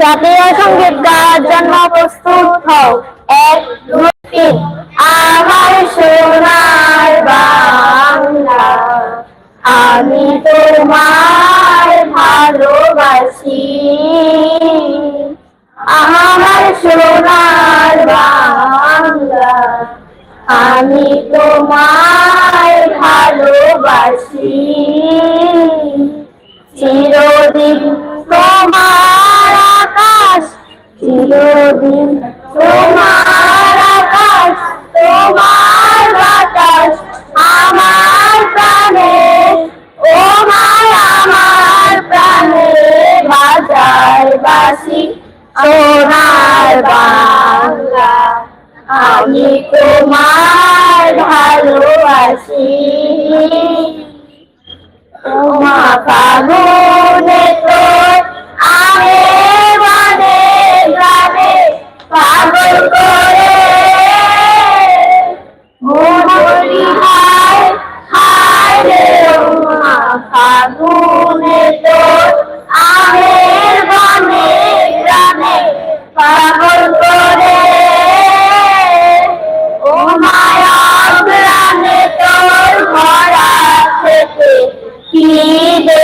জাতীয় সংগীত গাওয়ার জন্য প্রস্তুত হও। এক আমার সোনার বাংলা। আমি তোমার ভালোবাসি আমার সোনার চিরদিন তোমার আকাশ, চিরদিন তোমার আকাশ, তোমার বাতাস আমার প্রাণে, ও আমার প্রাণে বাজার বাসি, সোনার বাংলা। আমি তোমার ভালোবাসি। তোমা ফাগুনে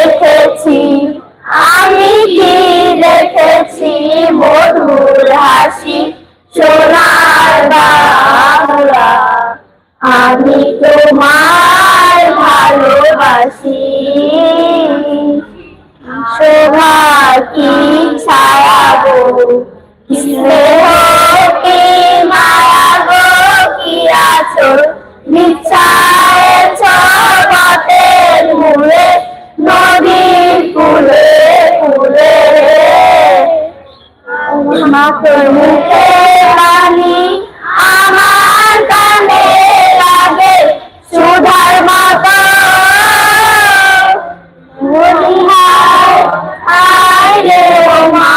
দেখেছি, আমি কি দেখেছি মধুর হাসি? সোনার বাংলা, আমি তোমার ভালোবাসি। শোভা কি ছায়া গো, স্নেহ মাতর মুখে বাণী আমার কানে লাগে সুধার মাতা। হায় রে মা।